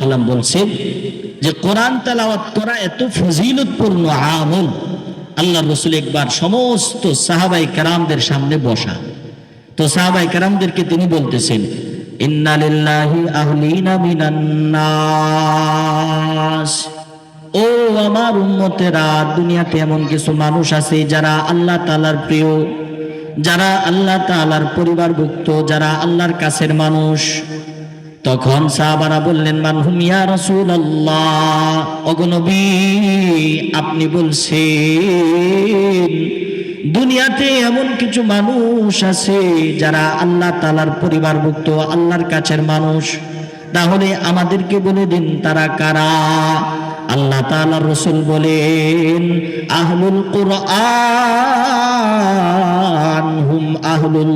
সাল্লাম বলছেন যে কোরআন তালাওয়াত করা এত ফজিলতপূর্ণ আমল আল্লাহ রসুল একবার সমস্ত সাহাবাই কারামদের সামনে বসা। তো সাহাবাই কারামদেরকে তিনি বলতেছেন ও আমার উম্মতেরা, দুনিয়াতে এমন কিছু মানুষ আছে যারা আল্লাহ তাআলার প্রিয়, যারা আল্লাহ তাআলার পরিবারভুক্ত, যারা আল্লাহর কাছের মানুষ। তখন সাহাবারা বললেন মানহুমিয়া রসুল রাসূলুল্লাহ? অগনবী আপনি বলছেন, দুনিয়াতে এমন কিছু মানুষ আছে যারা আল্লাহ তালার পরিবারভুক্ত, আল্লাহর কাছের মানুষ। তাহলে আমাদেরকে বলে দিন, তারা কারা? আল্লাহ তালা রসুল বলেন, আহলুল কোরআন হুম আহলুল্লাহাসতুহু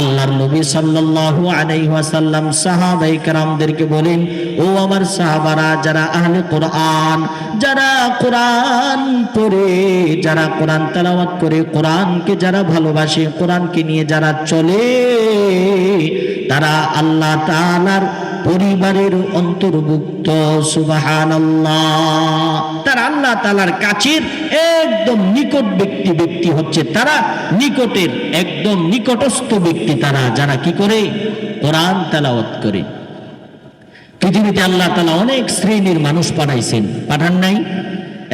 আল্লাহর নবী সাল্লাল্লাহু আলাইহি ওয়াসাল্লাম সাহাবাই کرامদেরকে বলেন, ও আমার সাহাবারা, যারা আহলে কোরআন, যারা কোরআন পড়ে, যারা কোরআন তেলাওয়াত করে, কোরআনকে যারা ভালোবাসে, কোরআনকে নিয়ে যারা চলে, তারা আল্লাহ তাআলার পরিবারের অন্তর্ভুক্ত সুবাহান তার আল্লাহ তালার কাছের একদম নিকট ব্যক্তি ব্যক্তি হচ্ছে তারা। নিকটের একদম নিকটস্থ ব্যক্তি তারা। যারা কি করে? কোরআন তেলাওয়াত করে। পৃথিবীতে আল্লাহ তালা অনেক শ্রেণির মানুষ পাঠাইছেন। পাঠান নাই?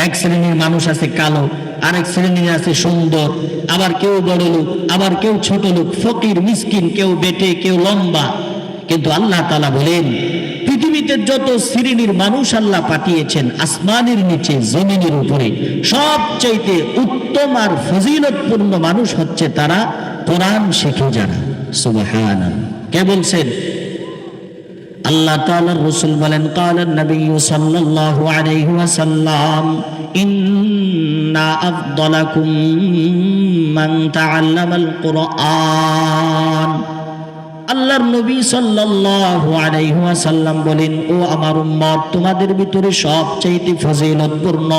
এক শ্রেণির মানুষ আছে কালো, আরেক শ্রেণির আছে সুন্দর। আবার কেউ বড় লোক আবার কেউ ছোট লোক ফকির, মিসকিন, কেউ বেটে, কেউ লম্বা। কিন্তু আল্লাহ তালা বলেন, পৃথিবীতে যত শ্রেণির মানুষ আল্লাহ পাঠিয়েছেন, আসমানের নিচে, জমিনের উপরে, সবচাইতে উত্তম আর ফজিলতপূর্ণ মানুষ হচ্ছে তারা কোরআন শেখে যারা। সুবহান কে বলছেন? আল্লাহ তাআলার রাসূল বলেন ক্বালা নবী সাল্লাল্লাহু আলাইহি ইন্না আফদালাকুম মান তাআল্লামাল কুরআন। আল্লাহর নবী সাল্লাল্লাহু আলাইহি ওয়াসাল্লাম বলেন, ও আমার উম্মত, তোমাদের ভিতরে সবচাইতে ফজিলতপূর্ণ,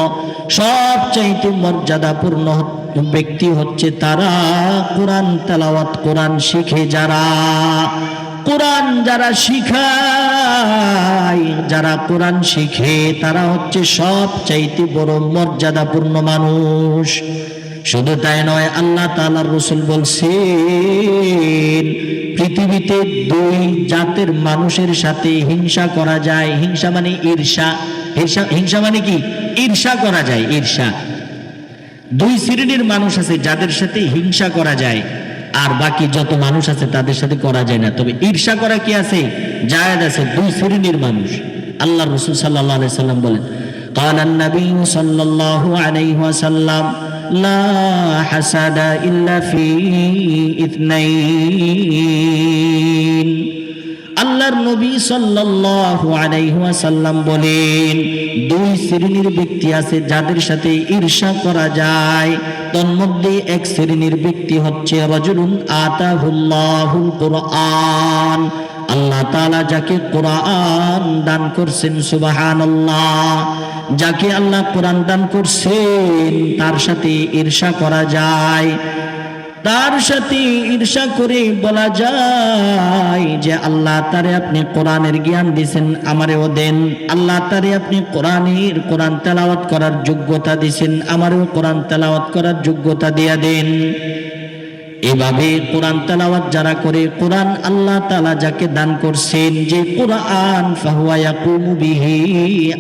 সবচাইতে মর্যাদাপূর্ণ ব্যক্তি হচ্ছে তারা কোরআন তেলাওয়াত, কোরআন শিখে যারা, কোরআন যারা শিখায়, যারা কোরআন শিখে, তারা হচ্ছে সব চাইতে বড় মর্যাদাপূর্ণ মানুষ। শুধু তাই নয়, আল্লাহ তাআলার রসুল বলছেন পৃথিবীতে দুই জাতের মানুষের সাথে হিংসা করা যায় হিংসা মানে ঈর্ষা হিংসা হিংসা মানে কি ঈর্ষা করা যায় ঈর্ষা দুই শ্রেণীর মানুষ আছে যাদের সাথে হিংসা করা যায় আর বাকি যত মানুষ আছে তাদের সাথে করা যায় না তবে ঈর্ষা করা কি আছে জায়েদ আছে দুই শ্রেণীর মানুষ আল্লাহ রসুল সাল্লাহ আলাইহি সাল্লাম বলেন قال النبي صلى الله عليه وسلم لا حسد إلا في اثنين আল্লাহর নবী সাল্লাল্লাহু আলাইহি ওয়াসাল্লাম বলেন দুই শ্রেণীর ব্যক্তি আছে যাদের সাথে ঈর্ষা করা যায় তন্মধ্যে এক শ্রেণীর ব্যক্তি হচ্ছে রাজুলুন আতাহুল্লাহুল কুরআন তাআলা যাকে কোরআন দান করছেন, সুবহানাল্লাহ, যাকে আল্লাহ কোরআন দান করছেন, তার সাথে ঈর্ষা করা যায়। তার সাথে ঈর্ষা করে বলা যায় যে, আল্লাহ তারে আপনি কোরআনের জ্ঞান দিছেন, আমারেও দেন। আল্লাহ তারে আপনি কোরআনের, কোরআন তেলাওয়াত করার যোগ্যতা দিছেন, আমারও কোরআন তেলাওয়াত করার যোগ্যতা দিয়া দেন। এভাবে কোরআন তালাওয়াত যারা করে, কোরআন আল্লাহ তালা যাকে দান করছেন, যে কোরআন, ফাহুয়া কুমুবিহি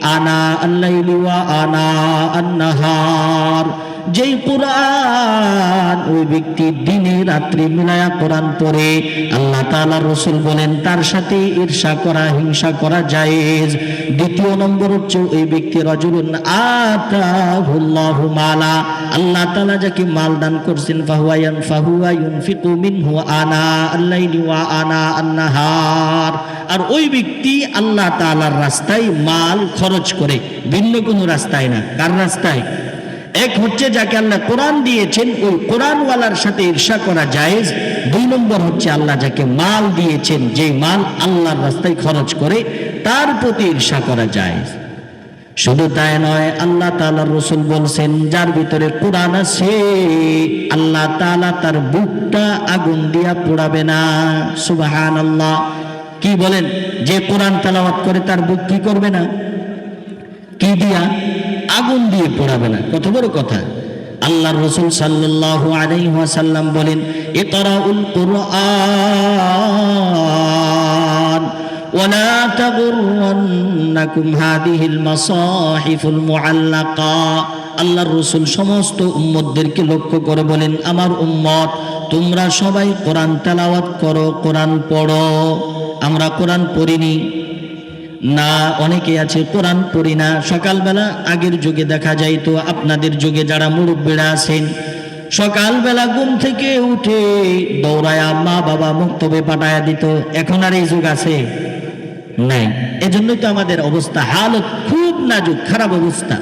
আনা আল্লাহ আনা আন-নাহার। যেই কোরআন ওই ব্যক্তি দিনে রাত্রি মিলায়া কোরআন পড়ে, আল্লাহ তাআলার রসুল বলেন, তার সাথে ঈর্ষা করা, হিংসা করা জায়েজ। দ্বিতীয় নম্বর হচ্ছে ওই ব্যক্তি, রজুলুন আতাহুল্লাহু মালা, আল্লাহ তাআলা যাকে মাল দান করছেন ফাহুয়ায়ান ফাহুয়া ইউনফিকু মিনহু আনা আল্লাইলি ওয়া আনা আন-নাহার। আর ওই ব্যক্তি আল্লাহ তাআলার রাস্তায় মাল খরচ করে, ভিন্ন কোনো রাস্তায় না। কার রাস্তায়? এক হচ্ছে যাকে আল্লাহ কোরআন দিয়েছেন ওই কোরআনওয়ালার সাথে ঈর্ষা করা জায়েজ। দুই নম্বর হচ্ছে আল্লাহ যাকে মাল দিয়েছেন যে মাল আল্লাহর রাস্তায় খরচ করে, তার প্রতি ঈর্ষা করা জায়েজ। শুধু তাই নয়, আল্লাহ তাআলা রসুল বলছেন, যার ভিতরে কোরআন আছে, আল্লাহ তাআলা তার বুকটা আগুন দিয়া পোড়াবে না। সুবাহান আল্লাহ কি বলেন? যে কোরআন তেলাওয়াত করে, তার বুক কি করবে না? কি দিয়া? আগুন দিয়ে পোড়াবে না কত বড় কথা আল্লাহ রসুল সাল্লাল্লাহু আলাইহি ওয়াসাল্লাম বলেন ইকরাউল কুরআন ولا تغرنكم هذه المصاحف المعلقة আল্লাহর রসুল সমস্ত উম্মতদেরকে লক্ষ্য করে বলেন আমার উম্মত তোমরা সবাই কোরআন তেলাওয়াত করো কোরআন পড়ো আমরা কোরআন পড়িনি না, অনেকে আছে, কোরআন পড়ি না। সকালবেলা আগের যুগে দেখা যাইতো আপনাদের যুগে যারা মুরব্বীরা আছেন, সকালবেলা ঘুম থেকে উঠে দৌড়ায়া মা বাবা মুক্তবে পাঠায়া দিত। এখন আর এই যুগ আছে নাই। এজন্যই তো আমাদের অবস্থা, হালত খুব নাজুক, খারাপ অবস্থা।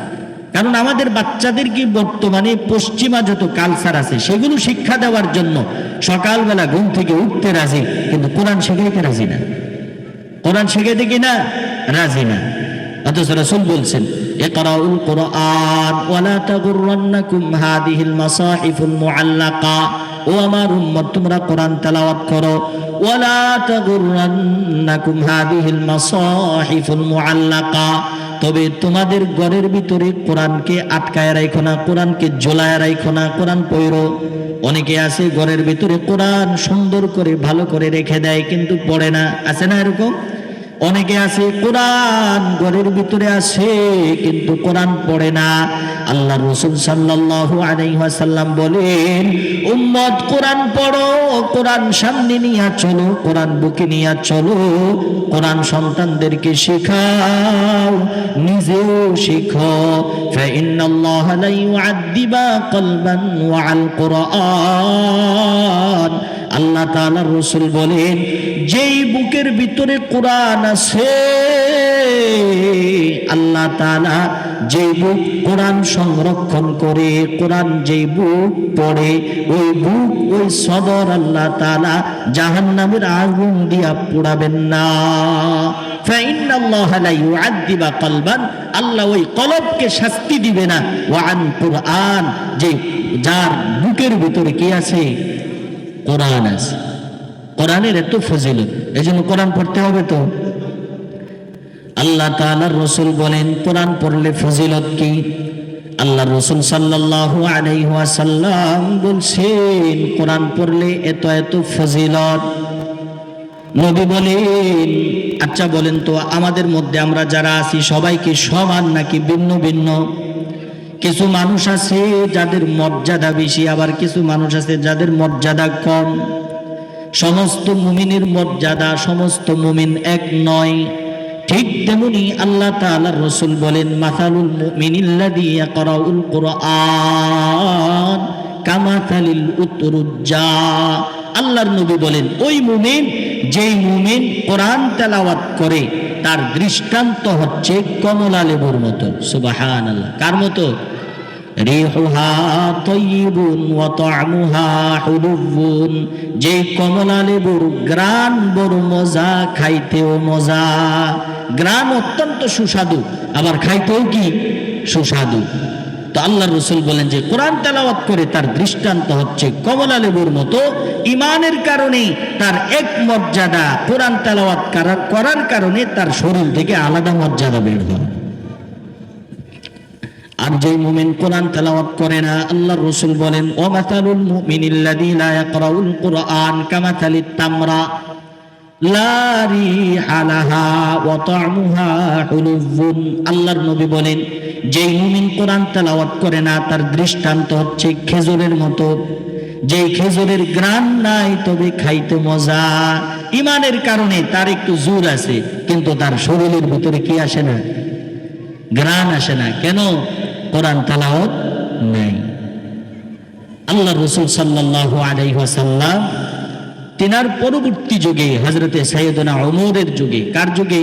কারণ আমাদের বাচ্চাদেরকে বর্তমানে পশ্চিমা যত কালচার আছে, সেগুলো শিক্ষা দেওয়ার জন্য সকালবেলা ঘুম থেকে উঠতে রাজি, কিন্তু কোরআন শেখাইতে রাজি না। কোরআন শেখাইতে কি না? রাজি না। অথচ রাসূল বলছেন ইকরাউল কুরআন ওয়ালা তাগুররান্নাকুম হাদিহিল মাসাহিফুল মুআল্লাকা। ও আমার উম্মত, তোমরা কোরআন তেলাওয়াত করো। ওয়ালা তাগুররান্নাকুম হাদিহিল মাসাহিফুল মুআল্লাকা। তবে তোমাদের ঘরের ভিতরে কোরআনকে আটকায় রাখো না, কোরআনকে ঝোলায় রাখো না, কোরআন পড়ো অনেকে আছে ঘরের ভিতরে কোরআন সুন্দর করে, ভালো করে রেখে দেয়, কিন্তু পড়ে না। আছে না এরকম? অনেকে আছে, কোরআন ঘরের ভিতরে আছে, কিন্তু কোরআন পড়ে না। আল্লাহ রসুল সাল্লাল্লাহু আলাইহি ওয়াসাল্লাম বলেন, উম্মত, কোরআন পড়ো, কোরআন সামনে নিয়ে চলো, কোরআন বুকে নিয়ে চলো, কোরআন সন্তানদেরকে শেখাও, নিজেও শিখো। ফাইন্নাল্লাহ লা ইউআদ্দিবা কলবান ওয়াল কুরআন। আল্লাহ তাআলা রসুল বলেন, যেই বুকের ভিতরে কোরআন আছে, আল্লাহ তাআলা যেই বুক কোরআন সংরক্ষণ করে, কোরআন যেই বুক পড়ে, ওই বুক, ওই সদর আল্লাহ তাআলা জাহান্নামের আগুন দিয়া পোড়াবেন না। আল্লাহ ওই কলবকে শাস্তি দিবে না। ওয়ান কুরআন, যে যার বুকের ভিতরে কি আছে কোরআন আছে। কোরআনের এত ফজিলত এই জন্য কোরআন পড়তে হবে তো। আল্লাহ তাআলার রসুল বলেন, কোরআন পড়লে ফজিলত কি? আল্লাহ রসুল সাল্লাল্লাহু আলাইহি ওয়াসাল্লাম বলছেন, কোরআন পড়লে এত এত ফজিলত। নবী বলেন আচ্ছা বলেন তো, আমাদের মধ্যে আমরা যারা আছি সবাইকে সমান নাকি ভিন্ন ভিন্ন? কিছু মানুষ আছে যাদের মর্যাদা বেশি, আবার কিছু মানুষ আছে যাদের মর্যাদা কম। সমস্ত মুমিনের মর্যাদা, সমস্ত মুমিন এক নয়। ঠিক তেমনি আল্লাহ তাআলার রসুল বলেন, মাসালুল মুমিনিল্লাযী ইয়াকরাউল কুরআন কামাথালিল উতরুজ্জা। আল্লাহর নবী বলেন, ওই মুমিন যেই মুমিন কোরআন তেলাওয়াত করে, তার দৃষ্টান্ত হচ্ছে কমলা লেবুর মতো। সুবহানাল্লাহ। কার মতো? রিহুহা তৈবুন ওয়া তা'মুহা হুলুবুন যে কমলা লেবুর গ্রান বড় মজা, খাইতেও মজা। গ্রান অত্যন্ত সুস্বাদু, আবার খাইতেও কি? সুস্বাদু। তো আল্লাহ রসুল বলেন যে, কোরআন তেলাওয়াত করে তার দৃষ্টান্ত হচ্ছে কমলা লেবুর মতো। ইমানের কারণে তার এক মর্যাদা কোরআন তেলাওয়াত করার কারণে তার শরীর থেকে আলাদা মর্যাদা বের হয়। আর যে মুমিন কোরআন তেলাওয়াত করে না, আল্লাহর রাসূল বলেন ও মাতালুল মুমিনিল্লাযী লা ইয়াকরাউল কুরআন কামাতালিত তামরা, লা রিহা ওয়া তা'মুহা হুলুবুন আল্লাহর নবী বলেন, যেই মুমিন কোরআন তেলাওয়াত করে না, তার দৃষ্টান্ত হচ্ছে খেজুরের মতো। যেই খেজুরের গ্রান নাই, তবে খাইতে মজা। ইমানের কারণে তার একটু জোর আছে, কিন্তু তার শরীরের ভিতরে কি আসে না? গ্রান আসে না। কেন? কোরআন তালাওয়াত নাই। আল্লাহ রসুল সাল্লাল্লাহু আলাইহি ওয়াসাল্লাম তিনার পরবর্তী যুগে হজরতে সৈয়দনা ওমরের যুগে, কার যুগে?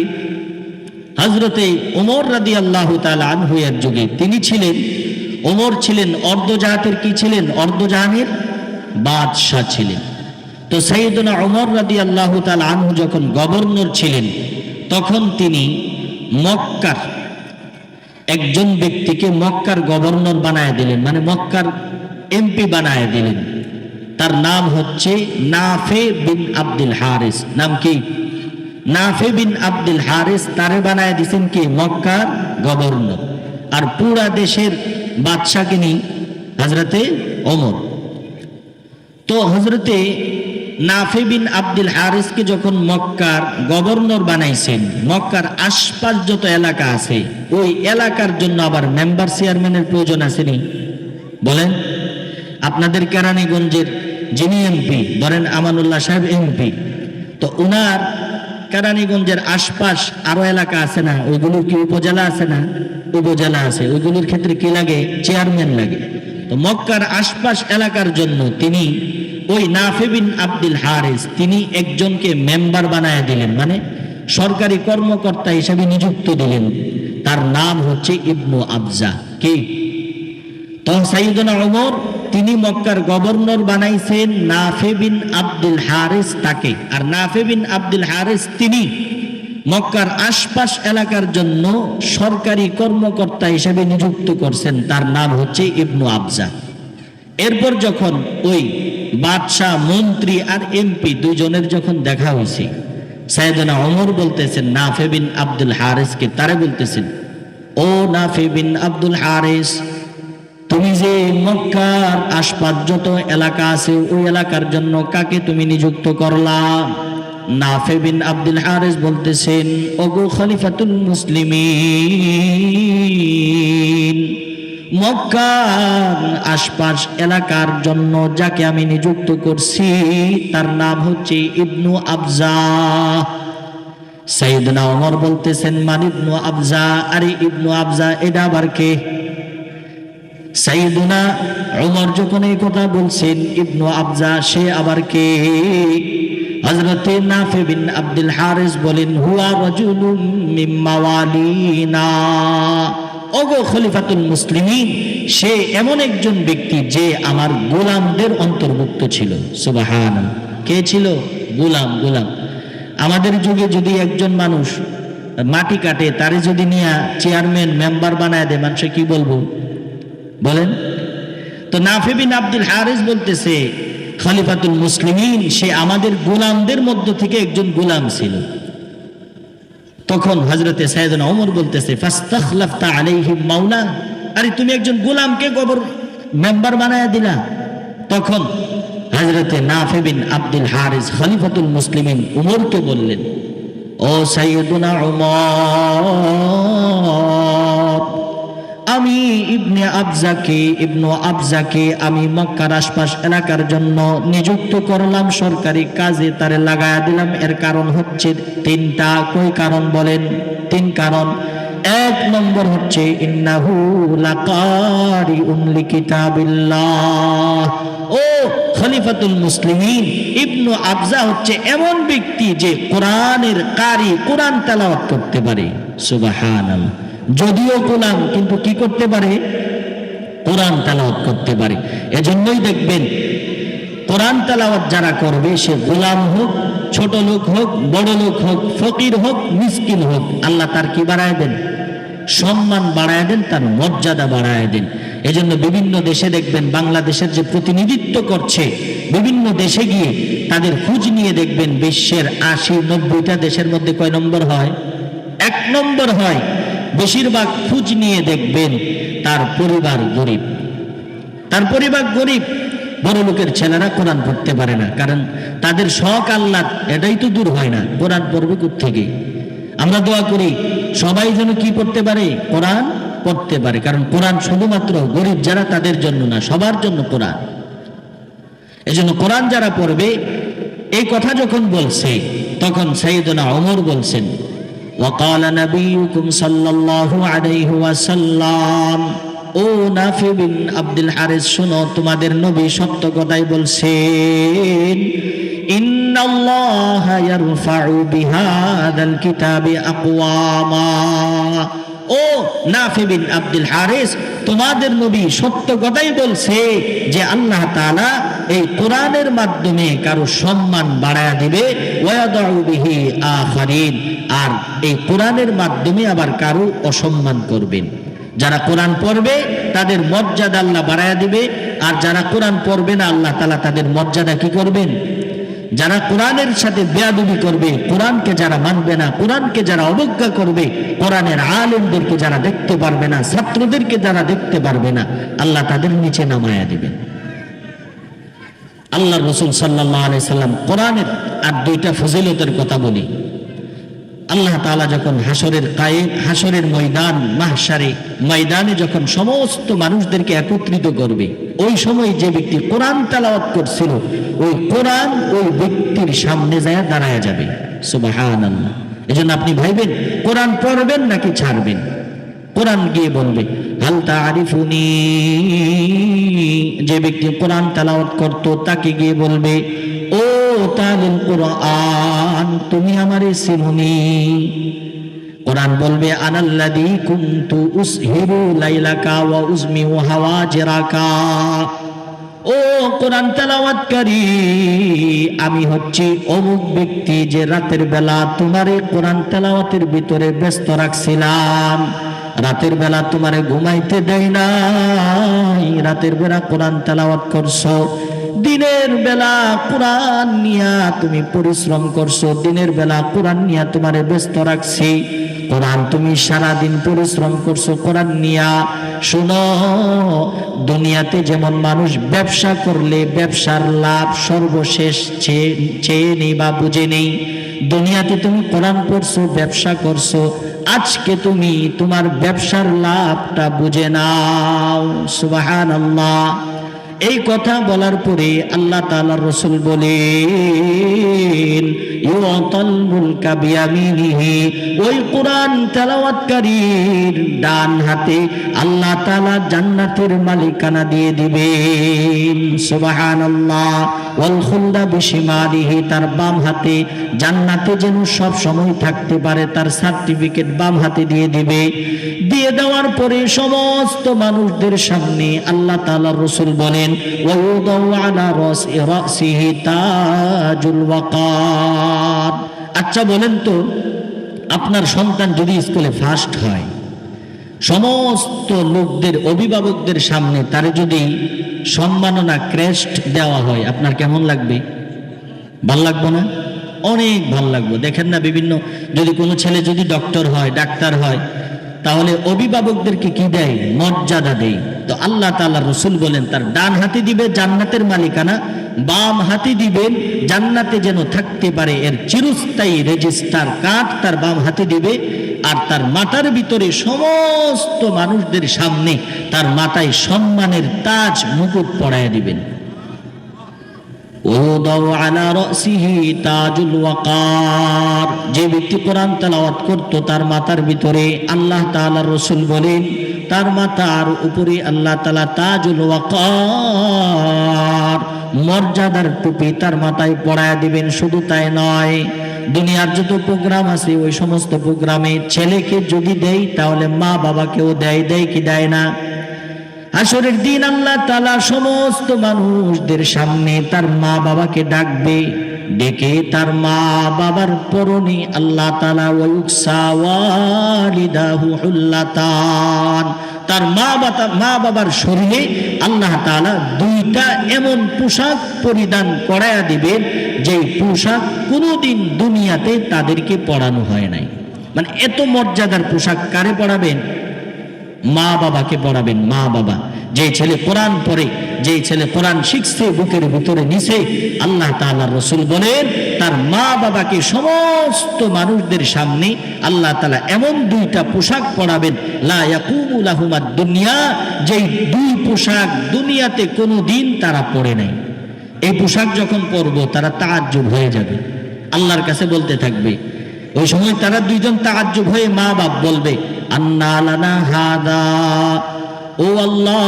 হজরতে ওমর রাদি আল্লাহ এর যুগে। তিনি ছিলেন ওমর ছিলেন অর্ধজাহাতের কি ছিলেন? অর্ধজাহানের বাদশাহ ছিলেন। তো সৈয়দনা ওমর রাদি আল্লাহ আনহু যখন গভর্নর ছিলেন, তখন তিনি মক্কার একজন ব্যক্তিকে মক্কার গভর্নর বানায় দিলেন মানে মক্কার এমপি বানায় দিলেন। তার নাম হচ্ছে নাফে বিন আব্দুল হারিস। নাম কি? নাফে বিন আব্দুল হারিস তারে বানায় দিছেন কি? মক্কার গভর্নর। আর পুরা দেশের বাদশাহ কিনি? হজরতে ওমর। তো হজরতে নাফে বিন আব্দুল হারিসকে যখন মক্কার গভর্নর বানাইছেন, মক্কার আশপাশ যত এলাকা আছে, ওই এলাকার জন্য আবার মেম্বার চেয়ারম্যানের প্রয়োজন আসেনি বলেন। আপনাদের কেরানীগঞ্জের যিনি এমপি, ধরেন আমানুল্লাহ সাহেব এমপি, তো উনার কেরানীগঞ্জের আশপাশ আরও এলাকা আছে না? ওইগুলোর কি উপজেলা আছে না? উপজেলা আছে। ওইগুলোর ক্ষেত্রে কি লাগে? চেয়ারম্যান লাগে। তো মক্কার আশপাশ এলাকার জন্য তিনি ওই নাফে বিন আব্দুল হারিস, তিনি একজনকে মেম্বার বানায় দিলেন। মানে সরকারি কর্মকর্তা হিসেবে নিযুক্ত দিলেন। তার নাম হচ্ছে ইবনু আবজা। কি? তখন ওমর, তিনি মক্কার গভর্নর বানাইছেন নাফে বিন আব্দুল হারিস তাকে। আর নাফে বিন আব্দুল হারিস তিনি মক্কার আশপাশ এলাকার জন্য সরকারি কর্মকর্তা হিসেবে নিযুক্ত করছেন। তার নাম হচ্ছে ইবনু আবজা। এরপর যখন ওই বাদশাহ, মন্ত্রী আর এমপি দুজনের যখন দেখা হয়েছে সাইদনা ওমর বলতেছেন, নাফে বিন আব্দুল হারিসকে। তারে বলতেছেন, ও নাফে বিন আব্দুল হারিস, তুমি যে মক্কার আশপাশ যত এলাকা আছে, ওই এলাকার জন্য কাকে তুমি নিযুক্ত করলা? নাফে বিন আব্দুল হারেস বলতেছেন, ওগো খলিফাতুল মুসলিমিন। মক্কার আশপাশ এলাকার জন্য যাকে আমি নিযুক্ত করছি, তার নাম হচ্ছে ইবনু আবজা। সাইদনা ওমর বলতেছেন, মান ইবনু আবজা? আরে, ইবনু আবজা, এটা আবার কে? সাইদুনা ওমর যখন এই কথা বলছেন, ইবনু আবজা, সে আবার কে? হযরতে নাফে বিন আব্দুল হারিস বলেন, হুয়া রাজুলুম মিন ওগো খলিফাতুল মুসলিমিন, সে এমন একজন ব্যক্তি যে আমার গোলামদের অন্তর্ভুক্ত ছিল। সুবাহান কে ছিল? গোলাম গোলাম। আমাদের যুগে যদি একজন মানুষ মাটি কাটে, তারে যদি নিয়ে চেয়ারম্যান, মেম্বার বানায় দেয়, মানুষ কি বলব? বলেন। তো নাফে বিন আব্দুল হারিস বলতেছে, খলিফাতুল মুসলিমিন, সে আমাদের গোলামদের মধ্য থেকে একজন গোলাম ছিল। তখন হজরতে সাইদনা ওমর বলতেছে, ফাস্তাখলাফতা আলাইহি মাওলা আরে, তুমি একজন গোলামকে গবর মেম্বার বানায়া দিলা। তখন হজরতে নাফে বিন আব্দুল হারিস খলিফাতুল মুসলিমিন উমরকে বললেন, ও সাইয়দুনা উমর আমি ইবনে আবজাকে, ইবনু আবজাকে আমি মক্কার আশপাশ এলাকার জন্য নিযুক্ত করলাম। সরকারি কাজে তারে লাগায়া দিলাম। এর কারণ হচ্ছে তিনটা। কই কারণ বলেন? তিন কারণ। এক নম্বর হচ্ছে, ইন্নাহু লাকারিউন লিকিতাবিল্লাহ। ও খলিফাতুল মুসলিমিন, ইবনু আবজা হচ্ছে এমন ব্যক্তি যে কোরআনের কারি কোরআন তেলাওয়াত করতে পারে। সুবহানাল্লাহ। যদিও গোলাম কিন্তু কি করতে পারে? কোরআন তালাওয়াত করতে পারে। এজন্যই দেখবেন, কোরআন তালাওয়াত যারা করবে, সে গোলাম হোক, ছোট লোক হোক, বড় লোক হোক, ফকির হোক, মিসকিন হোক, আল্লাহ তার কি বাড়ায় দেন? সম্মান বাড়ায় দেন, তার মর্যাদা বাড়ায় দেন। এজন্য বিভিন্ন দেশে দেখবেন, বাংলাদেশের যে প্রতিনিধিত্ব করছে, বিভিন্ন দেশে গিয়ে তাদের খোঁজ নিয়ে দেখবেন, বিশ্বের আশি নব্বইটা দেশের মধ্যে কয় নম্বর হয়? এক নম্বর হয় বেশিরভাগ খোঁজ নিয়ে দেখবেন তার পরিবার গরিব। তার পরিবার গরিব, বড় লোকের ছেলেরা কোরআন পড়তে পারে না, কারণ তাদের শখ আল্লাহ এটাই তো দূর হয় না, কোরআন পড়বে থেকে আমরা দোয়া করি, সবাই যেন কি পড়তে পারে? কোরআন পড়তে পারে, কারণ কোরআন শুধুমাত্র গরিব যারা তাদের জন্য না, সবার জন্য কোরআন। এজন্য কোরআন যারা পড়বে, এই কথা যখন বলছে, তখন সাইদনা ওমর বলছেন وقال نبيكم صلى الله عليه وسلم ও নাফি বিন আব্দুল হারিস শুনো তোমাদের নবী সত্য কথাই বলছেন ইন্নাল্লাহা ইয়ারফাউ বিহাদাল কিতাবি আকওয়ামা ও নাফি বিন আব্দুল হারিস, তোমাদের নবী সত্য কথাই বলছে যে আল্লাহ তাআলা এই কোরআনের মাধ্যমে কারও সম্মান বাড়ায়া দিবে আর এই কোরআনের মাধ্যমে আবার কারও অসম্মান করবেন। যারা কোরআন পড়বে, তাদের মর্যাদা আল্লাহ বাড়ায়া দিবে, আর যারা কোরআন পড়বে না, আল্লাহ তালা তাদের মর্যাদা কি করবেন? যারা কোরআনের সাথে বেয়াদবি করবে, কোরআনকে যারা মানবে না, কোরআনকে যারা অবজ্ঞা করবে, কোরআনের আলেমদেরকে যারা দেখতে পারবে না, ছাত্রদেরকে যারা দেখতে পারবে না, আল্লাহ তাদের নিচে নামায়া দিবেন। আল্লাহ রসুল সাল্লাহ আলাই সাল্লাম কোরআনের আর দুইটা ফজিলতের কথা বলি। আল্লাহ তাআলা যখন হাসরের কায়ে হাসরের ময়দান মাহসারে ময়দানে যখন সমস্ত মানুষদেরকে একত্রিত করবে, ওই সময় যে ব্যক্তি কোরআন তালাওয়াত করছিল, ওই কোরআন ওই ব্যক্তির সামনে যায় দাঁড়ায় যাবে। সুবাহান আল্লাহ এই জন্য আপনি ভাইবেন, কোরআন পড়বেন নাকি ছাড়বেন? কোরআন গিয়ে বলবে হালতা আরিফুনি যে ব্যক্তি কোরআন তালাওয়াত করত, তাকে গিয়ে বলবে তালিল কোরআন, তুমি আমারে চিনুনি কোরআন বলবে আনাল্লাদি কুনতু উসহিরু লাইলাকা ওয়া উজমিউ হাওয়াজিরাকা। ও কোরআন তেলাওয়াতকারী, আমি হচ্ছি অমুক ব্যক্তি যে রাতের বেলা তোমারে কোরআন তেলাওয়াতের ভিতরে ব্যস্ত রাখছিলাম। রাতের বেলা তোমারে ঘুমাইতে দেয় নাই। রাতের বেলা কোরআন তেলাওয়াত করছ। দিনের বেলা কোরআন নিয়া তুমি পরিশ্রম করছ, দিনের বেলা কোরআন নিয়া তোমারে ব্যস্ত রাখছি। কোরআন তুমি সারা দিন পরিশ্রম করছ, কোরআন নিয়া শোনো, দুনিয়াতে যেমন মানুষ ব্যবসা করলে ব্যবসার লাভ সর্বশেষ চেয়ে নেই বা বুঝে নেই। দুনিয়াতে তুমি কোরআন পড়ছো, ব্যবসা করছ, আজকে তুমি তোমার ব্যবসার লাভটা বুঝে নাও। সুবাহান আল্লাহ এই কথা বলার পরে আল্লাহ তালা রসুল বলেন ওই কোরআন তেলাওয়াতকারীর ডান হাতে আল্লাহ তালা জান্নাতের মালিকানা দিয়ে দিবেন। সুবহানাল্লাহ। ওয়াল খুলদা বিশিমালিহি তার বাম হাতে জান্নাতে যেন সব সময় থাকতে পারে, তার সার্টিফিকেট বাম হাতে দিয়ে দিবে। দিয়ে দেওয়ার পরে সমস্ত মানুষদের সামনে আল্লাহ তাআলা রসুল বলেন ওয়াউদাউ আলা রাসি, রাসিহি তাজুল ওয়াকার আচ্ছা বলেন তো, আপনার সন্তান যদি স্কুলে ফার্স্ট হয় সমস্ত লোকদের, অভিভাবকদের সামনে তারে যদি সম্মাননা ক্রেস্ট দেওয়া হয়, আপনার কেমন লাগবে? ভালো লাগবে না? অনেক ভালো লাগবে। দেখেন না বিভিন্ন, যদি কোনো ছেলে যদি ডক্টর হয়, ডাক্তার হয়, তাহলে অভিভাবকদেরকে কি দেয়? মর্যাদা দেয়। তো আল্লাহ তাআলা রসুল বলেন, তার ডান হাতে দিবে জান্নাতের মালিকানা, বাম হাতে দিবেন জান্নাতে যেন থাকতে পারে, এর চিরস্থায়ী রেজিস্টার কার্ড তার বাম হাতে দিবে। আর তার মাথার ভিতরে সমস্ত মানুষদের সামনে তার মাথায় সম্মানের তাজ মুকুট পরায় দিবেন। যে ব্যক্তি কোরআন তেলাওয়াত করত, তার ভিতরে আল্লাহ তাআলার রাসূল বলেন, তার মাথার উপরে আল্লাহ তাআলা তাজুল মর্যাদার টুপি তার মাথায় পড়ায় দিবেন। শুধু তাই নয় দুনিয়ার যত প্রোগ্রাম আছে, ওই সমস্ত প্রোগ্রামে ছেলেকে যদি দেই, তাহলে মা বাবাকেও দেয় দেয় কি দেয় না? আসরের দিন আল্লাহ তালা সমস্ত মানুষদের সামনে তার মা বাবাকে ডাকবে। ডেকে তার মা বাবার পরনে আল্লাহ তালা তার মা বাবা মা বাবার শরীরে আল্লাহ তালা দুইটা এমন পোশাক পরিধান করায়া দিবেন যে পোশাক কোনোদিন দুনিয়াতে তাদেরকে পড়ানো হয় নাই। মানে এত মর্যাদার পোশাক কারে পড়াবেন মা বাবাকে পড়াবেন মা বাবা। যে ছেলে কোরআন পড়ে যে ছেলে কোরআন শিখছে, বুকের ভিতরে নিছে, আল্লাহ তাআলা রসুল বলেন তার মা বাবাকে সমস্ত মানুষদের সামনে আল্লাহ তাআলা এমন দুইটা পোশাক পড়াবেন লা ইয়াকুমু লাহুমাদ দুনিয়া, যেই দুই পোশাক দুনিয়াতে কোনো দিন তারা পড়ে নাই। এই পোশাক যখন পরব, তারা তাজ্জুব হয়ে যাবে। আল্লাহর কাছে বলতে থাকবে, ওই সময় তারা দুইজন তাজ্জুব হয়ে মা বাপ বলবে, আন্না হাদা ও আল্লাহ,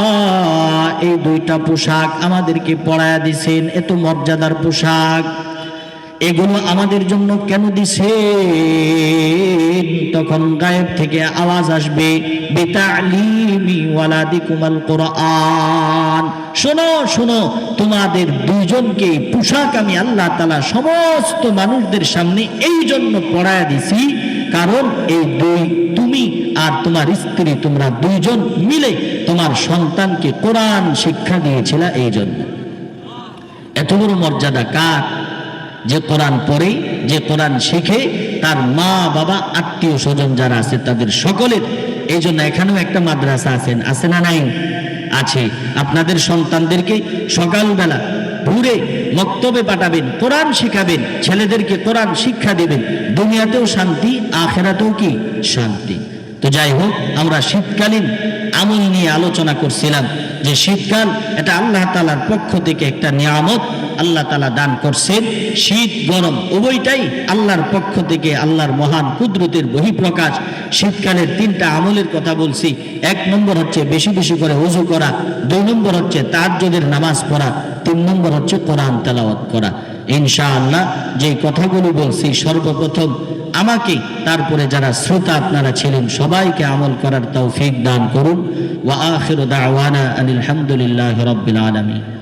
এই দুইটা পোশাক আমাদেরকে পড়ায়া দিছেন, এত মর্যাদার পোশাক। এগুলো আমাদের জন্য কেন দিছে তখন গায়েব থেকে আওয়াজ আসবে শোনো শোনো, তোমাদের দুইজনকে পোশাক আমি আল্লাহ তালা সমস্ত মানুষদের সামনে এই জন্য পড়ায়া দিছি। কারণ এই দুই তুমি আর তোমার স্ত্রী, তোমরা দুইজন মিলে তোমার সন্তানকে কোরআন শিক্ষা দিয়েছিল এই জন্য এত বড় মর্যাদা কার? যে কোরআন পড়ে, যে কোরআন শিখে, তার মা, বাবা, আত্মীয় স্বজন যারা আছে, তাদের সকলের। এই জন্য এখানেও একটা মাদ্রাসা আছেন, আছে না নাই? আছে। আপনাদের সন্তানদেরকে সকালবেলা ভোরে মক্তবে পাঠাবেন, কোরআন শিখাবেন, ছেলেদেরকে কোরআন শিক্ষা দেবেন। দুনিয়াতেও শান্তি, আখেরাতেও কি? শান্তি। তো যাই হোক, আমরা শীতকালীন আমল নিয়ে আলোচনা করছিলাম যে শীতকাল এটা আল্লাহ তালার পক্ষ থেকে একটা নিয়ামত আল্লাহ তালা দান করছেন। শীত, গরম উভয়টাই আল্লাহর পক্ষ থেকে আল্লাহর মহান কুদরতের বহিঃপ্রকাশ। শীতকালের তিনটা আমলের কথা বলছি। এক নম্বর হচ্ছে বেশি বেশি করে উজু করা। দুই নম্বর হচ্ছে তাজ্জুদের নামাজ পড়া। তিন নম্বর হচ্ছে কোরআন তেলাওয়াত করা। ইনশাআল্লাহ যে কথাগুলো বলছি সর্বপ্রথম আমাকে, তারপরে যারা শ্রোতা আপনারা ছিলেন, সবাইকে আমল করার তৌফিক দান করুন। ওয়া আখিরু দাওয়ানা আনিল হামদুলিল্লাহি রাব্বিল আলামিন।